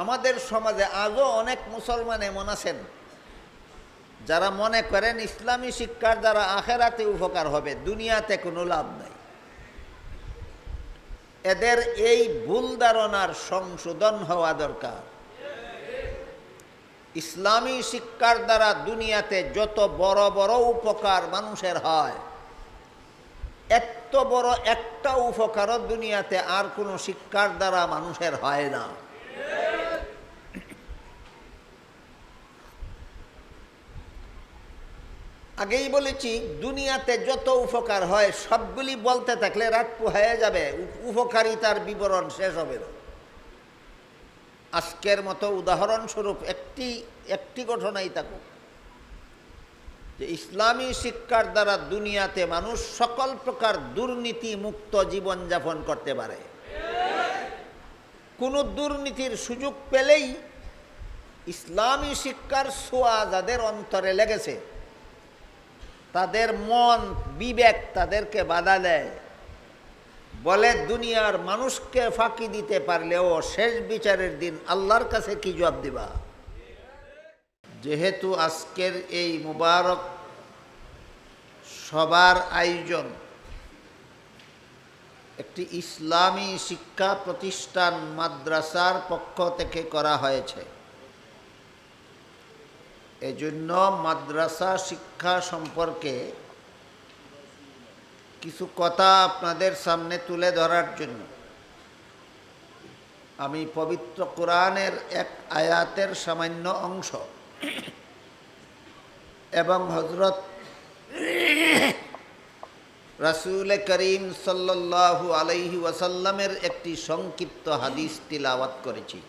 আমাদের সমাজে আজও অনেক মুসলমান এমন আছেন, যারা মনে করেন ইসলামী শিক্ষার দ্বারা আখেরাতে উপকার হবে, দুনিয়াতে কোনো লাভ নাই। এদের এই ভুল ধারণার সংশোধন হওয়া দরকার। ইসলামী শিক্ষার দ্বারা দুনিয়াতে যত বড় বড় উপকার মানুষের হয় এত বড় একটা উপকারও দুনিয়াতে আর কোনো শিক্ষার দ্বারা মানুষের হয় না। আগেই বলেছি, দুনিয়াতে যত উপকার হয়, সবগুলি বলতে থাকলে রাত পোহায় যাবে, উপ- উপকারিতার বিবরণ শেষ হবে না। আজকের মতো উদাহরণস্বরূপ একটি একটি ঘটনাই থাকুক। যে ইসলামী শিক্ষার দ্বারা দুনিয়াতে মানুষ সকল প্রকার দুর্নীতি মুক্ত জীবনযাপন করতে পারে। কোনো দুর্নীতির সুযোগ পেলেই ইসলামী শিক্ষার ছোঁয়া যাদের অন্তরে লেগেছে তাদের মন বিবেক তাদেরকে বাধা দেয়। বলে, দুনিয়ার মানুষকে ফাঁকি দিতে পারলেও শেষ বিচারের দিন আল্লাহর কাছে কি জবাব দিবা? যেহেতু আজকের এই মুবারক সবার আয়োজন, একটি ইসলামী শিক্ষা প্রতিষ্ঠান মাদ্রাসার পক্ষ থেকে করা হয়েছে। এজন্য মাদ্রাসা শিক্ষা সম্পর্কে কিছু কথা আপনাদের সামনে তুলে ধরার জন্য। আমি পবিত্র কোরআনের এক আয়াতের সামান্য অংশ। এবং হজরত রাসুল করিম সাল্লাল্লাহু আলাইহি ওয়াসাল্লামের একটি সংক্ষিপ্ত হাদিস তিলাওয়াত করেছি।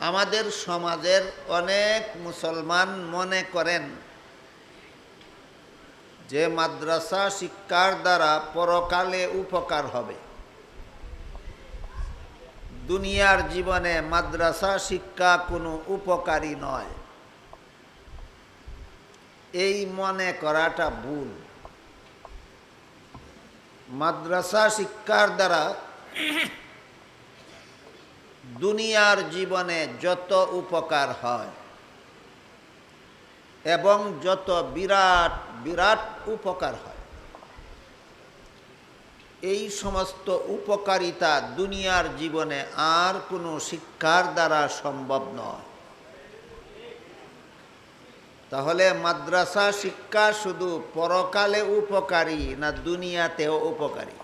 আমাদের সমাজের অনেক মুসলমান মনে করেন যে মাদ্রাসা শিক্ষার দ্বারা পরকালে উপকার হবে। দুনিয়ার জীবনে মাদ্রাসা শিক্ষা কোনো উপকারী নয়। এই মনে করাটা ভুল। মাদ্রাসা শিক্ষার দ্বারা দুনিয়ার জীবনে যত উপকার হয় এবং যত বিরাট বিরাট উপকার হয়, এই সমস্ত উপকারিতা দুনিয়ার জীবনে আর কোনো শিক্ষার দ্বারা সম্ভব নয়। তাহলে মাদ্রাসা শিক্ষা শুধু পরকালে উপকারী না দুনিয়াতেও উপকারী?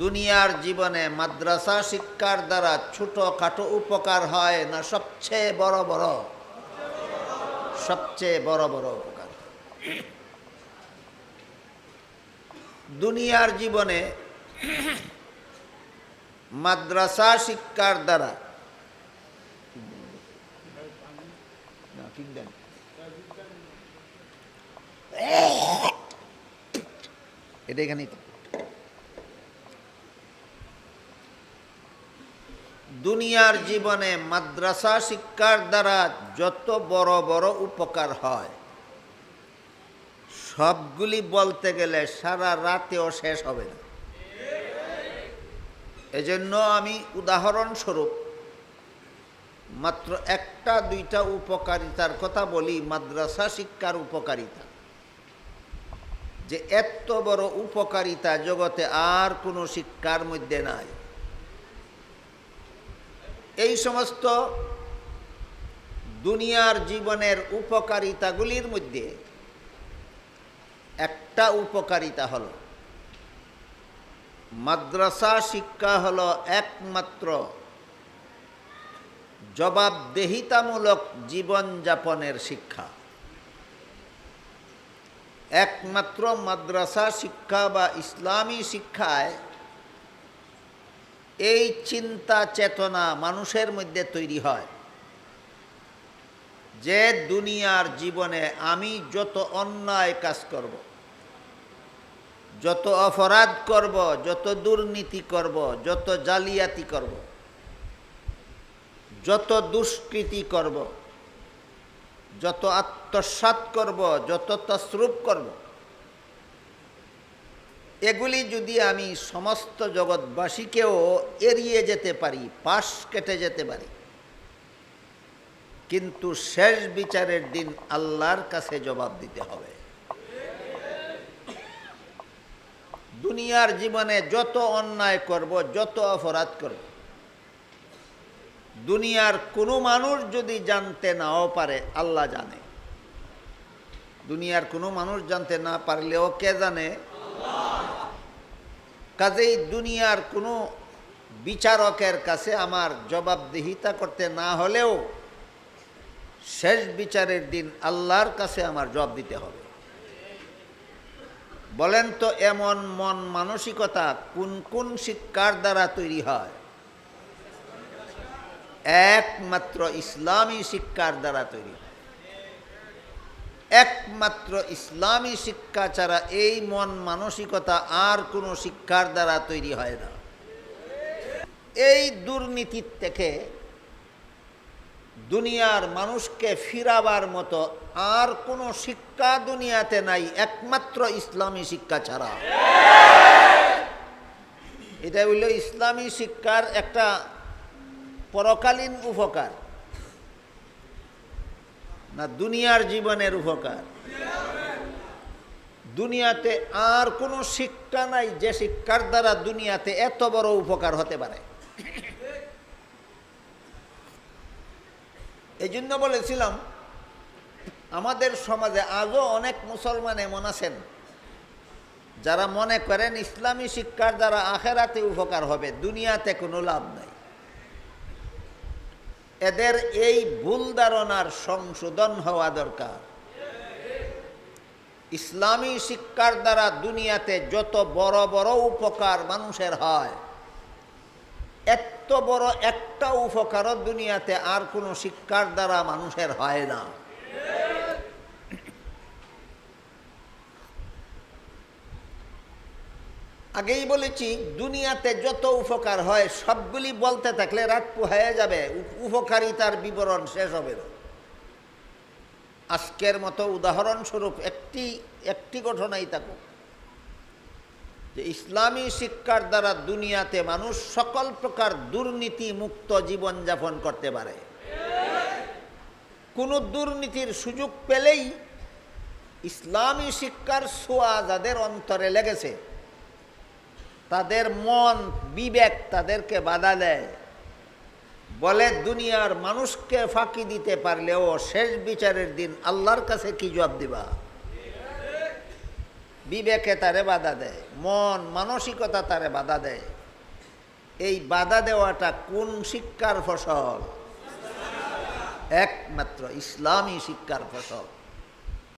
দুনিয়ার জীবনে মাদ্রাসা শিক্ষার দ্বারা ছোটোখাটো উপকার হয় না সবচেয়ে বড় বড় সবচেয়ে বড় বড় উপকার দুনিয়ার জীবনে মাদ্রাসা শিক্ষার দ্বারা। এটা এখানেই তো। দুনিয়ার জীবনে মাদ্রাসা শিক্ষার দ্বারা যত বড় বড় উপকার হয়, সবগুলি বলতে গেলে সারা রাতেও শেষ হবে না। এজন্য আমি উদাহরণস্বরূপ, মাত্র একটা, দুইটা উপকারিতার কথা বলি, মাদ্রাসা শিক্ষার উপকারিতা। যে এত বড় উপকারিতা জগতে আর কোনো শিক্ষার মধ্যে নাই। এই সমস্ত দুনিয়ার জীবনের উপকারিতাগুলির মধ্যে একটা উপকারিতা হল, মাদ্রাসা শিক্ষা হল একমাত্র জবাবদেহিতামূলক জীবনযাপনের শিক্ষা। একমাত্র মাদ্রাসা শিক্ষা বা ইসলামী শিক্ষায় এই চিন্তা চেতনা মানুষের মধ্যে তৈরি হয়। যে দুনিয়ার জীবনে আমি যত অন্যায় কাজ করব, যত অপরাধ করব, যত দুর্নীতি করব, যত জালিয়াতি করব, যত দুষ্কৃতি করব, যত আত্মসাৎ করব, যত তসরূপ করব এগুলি যদি আমি সমস্ত জগৎবাসীকেও এড়িয়ে যেতে পারি, পাশ কেটে যেতে পারি, কিন্তু শেষ বিচারের দিন আল্লাহর কাছে জবাব দিতে হবে। দুনিয়ার জীবনে যত অন্যায় করব, যত অপরাধ করব, দুনিয়ার কোনো মানুষ যদি জানতে নাও পারে, আল্লাহ জানে। দুনিয়ার কোনো মানুষ জানতে না পারলেও কে জানে কাজেই দুনিয়ার কোনো বিচারকের কাছে আমার জবাবদিহিতা করতে না হলেও শেষ বিচারের দিন আল্লাহর কাছে আমার জবাব দিতে হবে। বলেন তো, এমন মন মানসিকতা কোন কোন শিক্ষার দ্বারা তৈরি হয়? একমাত্র ইসলামী শিক্ষার দ্বারা তৈরি হয়। একমাত্র ইসলামী শিক্ষা ছাড়া এই মন মানসিকতা আর কোনো শিক্ষার দ্বারা তৈরি হয় না। এই দুর্নীতির থেকে দুনিয়ার মানুষকে ফিরাবার মতো আর কোনো শিক্ষা দুনিয়াতে নাই, একমাত্র ইসলামী শিক্ষা ছাড়া। এটা হইল ইসলামী শিক্ষার একটা পরকালীন উপকার। না, দুনিয়ার জীবনের উপকার। দুনিয়াতে আর কোনো শিক্ষা নাই যে শিক্ষার দ্বারা দুনিয়াতে এত বড় উপকার হতে পারে। এই জন্য বলেছিলাম, আমাদের সমাজে আজও অনেক মুসলমান এমন আছেন, যারা মনে করেন ইসলামী শিক্ষার দ্বারা আখেরাতে উপকার হবে, দুনিয়াতে কোনো লাভ নাই। এদের এই ভুল ধারণার সংশোধন হওয়া দরকার। ইসলামী শিক্ষার দ্বারা দুনিয়াতে যত বড় বড় উপকার মানুষের হয় এত বড় একটা উপকারও দুনিয়াতে আর কোনো শিক্ষার দ্বারা মানুষের হয় না। আগেই বলেছি, দুনিয়াতে যত উপকার হয়, সবগুলি বলতে থাকলে রাত পোহায় যাবে। উপ- উপকারিতার বিবরণ, শেষ হবে না। আজকের মতো উদাহরণস্বরূপ একটি একটি ঘটনাই থাকুক। যে ইসলামী শিক্ষার দ্বারা দুনিয়াতে মানুষ সকল প্রকার দুর্নীতি মুক্ত জীবনযাপন করতে পারে। কোনো দুর্নীতির সুযোগ পেলেই ইসলামী শিক্ষার ছোঁয়া যাদের অন্তরে লেগেছে তাদের মন বিবেক তাদেরকে বাধা দেয়। বলে, দুনিয়ার মানুষকে ফাঁকি দিতে পারলেও শেষ বিচারের দিন আল্লাহর কাছে কি জবাব দিবা? বিবেকে তারে বাধা দেয়, মন মানসিকতা তারে বাধা দেয়। এই বাধা দেওয়াটা কোন শিক্ষার ফসল? একমাত্র ইসলামী শিক্ষার ফসল।